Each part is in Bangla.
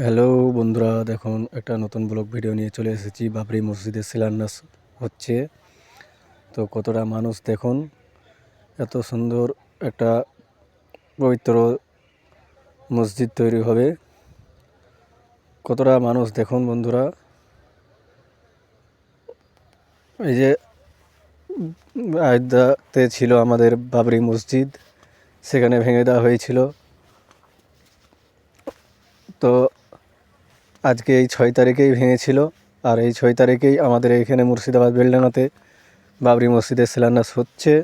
হ্যালো বন্ধুরা, দেখুন, একটা নতুন ব্লগ ভিডিও নিয়ে চলে এসেছি। বাবরি মসজিদের শিলান্যাস হচ্ছে। তো কতটা মানুষ, দেখুন, এত সুন্দর একটা পবিত্র মসজিদ তৈরি হবে। কতটা মানুষ, দেখুন, বন্ধুরা। এই যে আয়োধ্যাতে ছিল আমাদের বাবরি মসজিদ, সেখানে ভেঙে দেওয়া হয়েছিল। তো আজকে এই ছয় তারিখেই ভেঙেছিল। আর এই ছয় তারিখেই আমাদের এইখানে মুর্শিদাবাদ বেলডানাতে বাবরি মসজিদের শিলান্যাস হচ্ছে।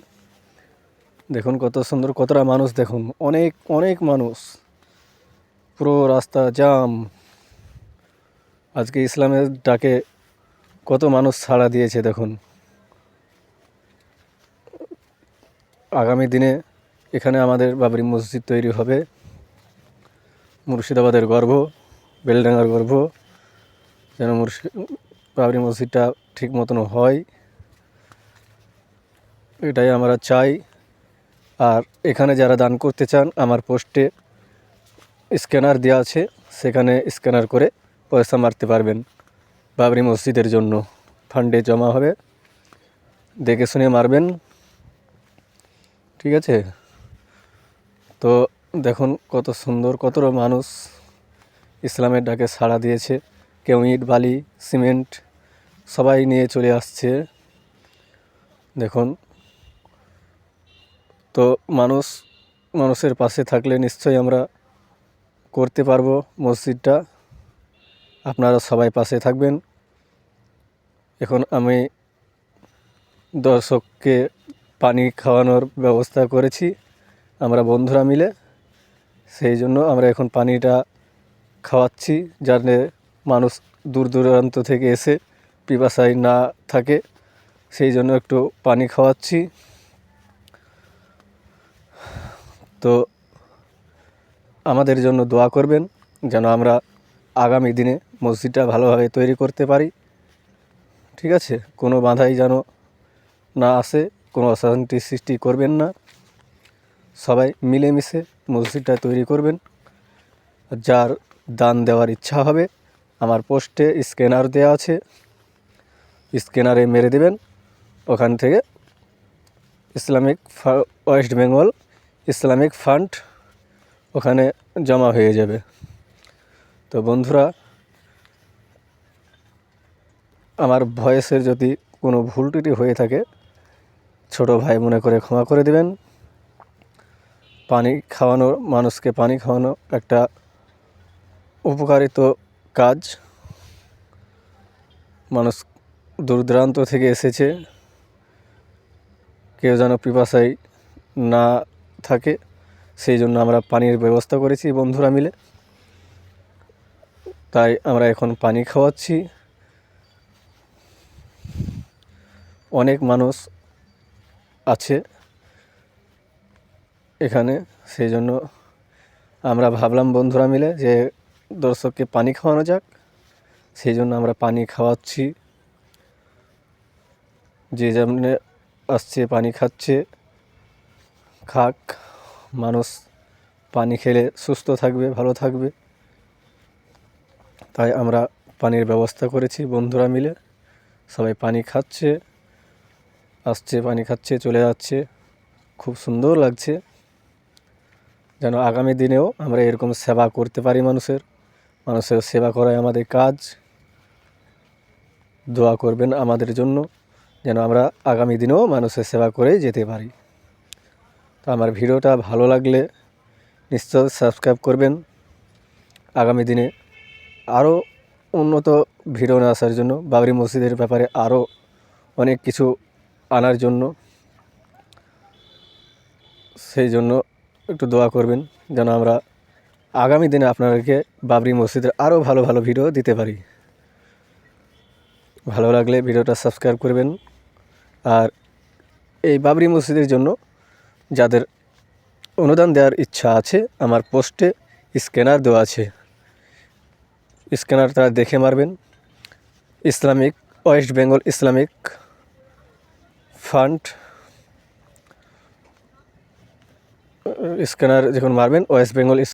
দেখুন কত সুন্দর, কতটা মানুষ দেখুন। অনেক অনেক মানুষ। পুরো রাস্তা জাম। আজকে ইসলামের ডাকে কত মানুষ সাড়া দিয়েছে দেখুন। আগামী দিনে এখানে আমাদের বাবরি মসজিদ তৈরি হবে। মুর্শিদাবাদের গর্ব বেলডাঙ্গার গর্ব যেন মুর্শি বাবরি মসজিদটা ঠিক মতন হয়। এটাই আমরা চাই। আর এখানে যারা দান করতে চান, আমার পোস্টে স্ক্যানার দেওয়া আছে। সেখানে স্ক্যানার করে পয়সা মারতে পারবেন বাবরি মসজিদের জন্য। ফান্ডে জমা হবে। দেখে শুনে মারবেন। ঠিক আছে? তো দেখুন কত সুন্দর কতটা মানুষ। ইসলামের ডাকে সাড়া দিয়েছে। কেউ ইট, বালি, সিমেন্ট সবাই নিয়ে চলে আসছে। দেখুন। তো মানুষ, মানুষের পাশে থাকলে নিশ্চয়ই আমরা করতে পারব মসজিদটা। আপনারা সবাই পাশে থাকবেন। এখন আমি দর্শককে পানি খাওয়ানোর ব্যবস্থা করেছি। আমরা বন্ধুরা মিলে। সেই জন্য আমরা এখন পানিটা খাওয়াচ্ছি যাতে মানুষ দূর দূরান্ত থেকে এসে পিপাসায় না থাকে, সেই জন্য একটু পানি খাওয়াচ্ছি। তো আমাদের জন্য দোয়া করবেন যেন আমরা আগামী দিনে মসজিদটা ভালোভাবে তৈরি করতে পারি। ঠিক আছে? কোনো বাধাই যেন না আসে, কোনো অশান্তি সৃষ্টি করবেন না। সবাই মিলেমিশে মসজিদটা তৈরি করবেন, যার দান দেওয়ার ইচ্ছা হবে। আমার পোস্টে স্ক্যানার দেওয়া আছে। স্ক্যানারে মেরে দেবেন। ওখান থেকে Islamic West Bengal Islamic fund ওখানে জমা হয়ে যাবে। তো বন্ধুরা, আমার ভয়েসের যদি কোনো ভুল ত্রুটি হয়ে থাকে, ছোট ভাই মনে করে ক্ষমা করে দেবেন। পানি খাওয়ানো, মানুষকে পানি খাওয়ানো একটা উপকারিত কাজ। মানুষ দূর দূরান্ত থেকে এসেছে। কেউ যেন পিপাসায় না থাকে, সেই জন্য আমরা পানির ব্যবস্থা করেছি বন্ধুরা মিলে। তাই আমরা এখন পানি খাওয়াচ্ছি। অনেক মানুষ আছে এখানে, সেই জন্য আমরা ভাবলাম বন্ধুরা মিলে যে দর্শককে পানি খাওয়ানো যাক। সেই জন্য আমরা পানি খাওয়াচ্ছি। যে যেমনে আসছে পানি খাচ্ছে, খাক, মানুষ পানি খেলে সুস্থ থাকবে, ভালো থাকবে। তাই আমরা পানির ব্যবস্থা করেছি, বন্ধুরা মিলে। সবাই পানি খাচ্ছে, আসছে, পানি খাচ্ছে, চলে যাচ্ছে। খুব সুন্দর লাগছে। যেন আগামী দিনেও আমরা এরকম সেবা করতে পারি মানুষের। মানুষের সেবা করাই আমাদের কাজ। দোয়া করবেন আমাদের জন্য যেন আমরা আগামী দিনেও মানুষের সেবা করে যেতে পারি। তো আমার ভিডিওটা ভালো লাগলে নিশ্চয় সাবস্ক্রাইব করবেন। আগামী দিনে আরও উন্নত ভিডিও নিয়ে আসার জন্য, বাবরি মসজিদের ব্যাপারে আরও অনেক কিছু আনার জন্য সেই জন্য একটু দোয়া করবেন যেন আমরা আগামী দিনে আপনাদেরকে বাবরি মসজিদের আরও ভালো ভালো ভিডিও দিতে পারি। ভালো লাগলে ভিডিওটা সাবস্ক্রাইব করবেন। আর এই বাবরি মসজিদের জন্য যাদের অনুদান দেওয়ার ইচ্ছা আছে, আমার পোস্টে স্ক্যানার দেওয়া আছে। স্ক্যানার তারা দেখে মারবেন। Islamic, West Bengal Islamic fund scanner যখন মারবেন, ওয়েস্ট বেঙ্গল